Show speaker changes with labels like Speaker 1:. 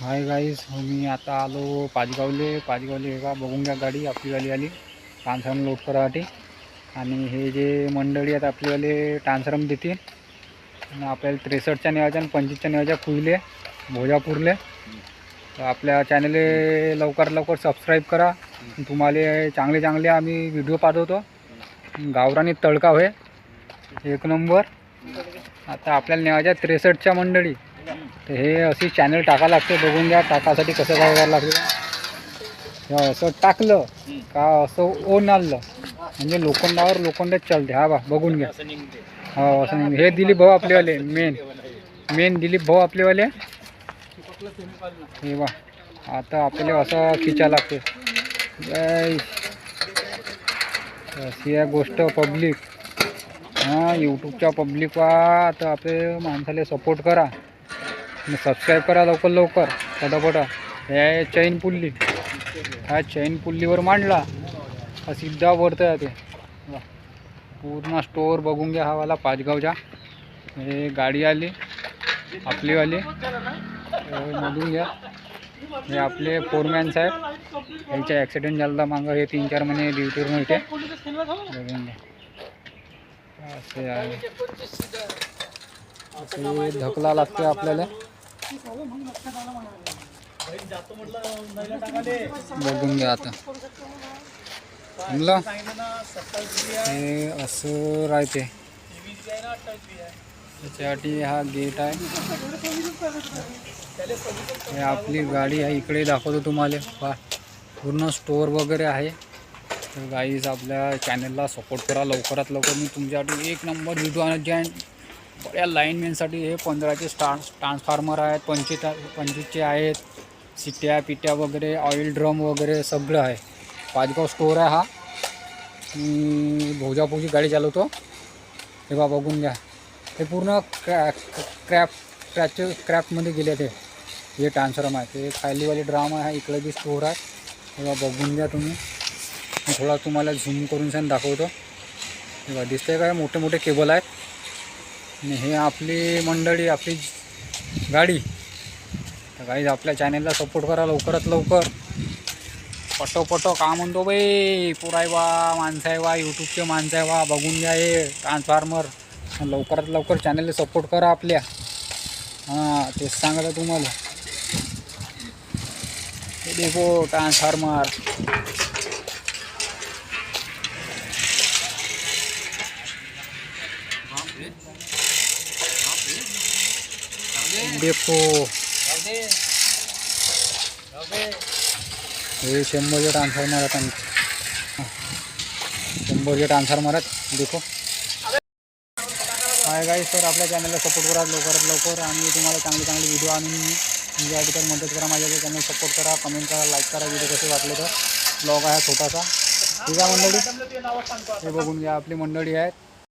Speaker 1: Hi guys मी आता आलो पाचगावले. पाचगावले हे का बघून घ्या गाडी आपलीवाली आली. ट्रान्सफॉर्म लोड करासाठी आणि हे जे मंडळी आहेत आपलीवाले ट्रान्सफॉर्म देतील. आणि आपल्याला त्रेसष्टच्या नेवाच्या आणि पंचवीसच्या नेवाच्या कुईले भोजापूरले. तर आपल्या चॅनल लवकर लवकर सबस्क्राईब करा. तुम्हाला चांगले चांगले आम्ही व्हिडिओ पाठवतो. गावरानी तडका होय एक नंबर आता आपल्याला नेवायच्या त्रेसष्टच्या मंडळी. तर हे अशी चॅनल टाका लागते बघून घ्या टाकासाठी कसं काय करायला लागते. असं टाकलं का असं ओन आणलं. म्हणजे लोखंडावर लोखंडच चालते हा बा बघून घ्या. हो असं नाही. हे दिलीप भाऊ आपलेवाले मेन मेन दिलीप भाऊ आपलेवाले. हे बा आता आपल्याला असं खिचा लागते. अशी आहे गोष्ट पब्लिक हां यूट्यूबच्या पब्लिक वा आता आपले माणसाला सपोर्ट करा. आणि सबस्क्राईब करा लवकर लवकर. फटाफटा. हे आहे चैन पुल्ली हा चैन पुल्लीवर मांडला. हा सिद्धा वरतं आहे. ते पूर्ण स्टोअर बघून घ्या हा वाला पाचगावच्या हे गाडी आली. आपलीवाली मधून घ्या. हे आपले फोरमॅन साहेब. यांचा ॲक्सिडेंट झाला मागं. हे तीन चार महिने ड्युटीवर मिळते बघून घ्या. असे आहे. धकला लागते आपल्याला. बघून घ्या आता. समजलं हे असं राहते. त्याच्यासाठी हा गेट आहे. हे आपली गाडी आहे. इकडे दाखवतो तुम्हाला. पहा. पूर्ण स्टोअर वगैरे आहे. तर गाईज आपल्या चॅनलला सपोर्ट करा. लवकरात लवकर मी तुमच्यासाठी एक नंबर व्हिडिओ आणत या लाईनमॅनसाठी हे पंधराचे स्टान्स ट्रान्सफॉर्मर आहेत पंचित पंचवीसचे आहेत सिट्या पिट्या वगैरे ऑइल ड्रम वगैरे सगळं आहे. पाचगाव स्टोअर आहे हा. मी गाडी चालवतो. हे बा बघून घ्या. हे पूर्ण क्रॅ क्रॅप क्रॅच क्रॅपमध्ये गेले ते. हे ट्रान्सफॉर्म आहे. ते खालीवाले ड्राम आहे इकडे बी स्टोअर आहे. हे बा बघून घ्या तुम्ही. थोडा तुम्हाला झूम करून सांग दाखवतो. हे बा दिसतंय काय मोठे मोठे केबल आहेत. आणि हे आपली मंडळी आपली गाडी. तर काही आपल्या चॅनेलला सपोर्ट करा लवकरात लवकर. पटो पटो का म्हणतो बाई पुराय वा माणसं आहे वा यूट्यूबचे माणसं आहे वा बघून घ्या हे ट्रान्सफार्मर लवकरात लवकर चॅनलला सपोर्ट करा आपल्या. हां तेच सांगलं तुम्हाला. देखो ट्रान्सफॉर्मर देखो। हे शंभरचे ट्रान्सफॉर्मर आहेत आमचे हाँ. शंभरचे ट्रान्सफॉर्मर आहेत देखो। हाय गाईज तर आपल्या चॅनलला सपोर्ट करा, लवकरात लवकर. आणि तुम्हाला चांगले चांगले व्हिडिओ आणून तुमच्यासाठी तर मदत करा माझ्या चॅनल सपोर्ट करा कमेंट करा लाईक करा व्हिडिओ कसे वाटले तर. ब्लॉग आहे छोटासा. ठीक आहे मंडळी? हे बघून घ्या, आपली मंडळी आहेत.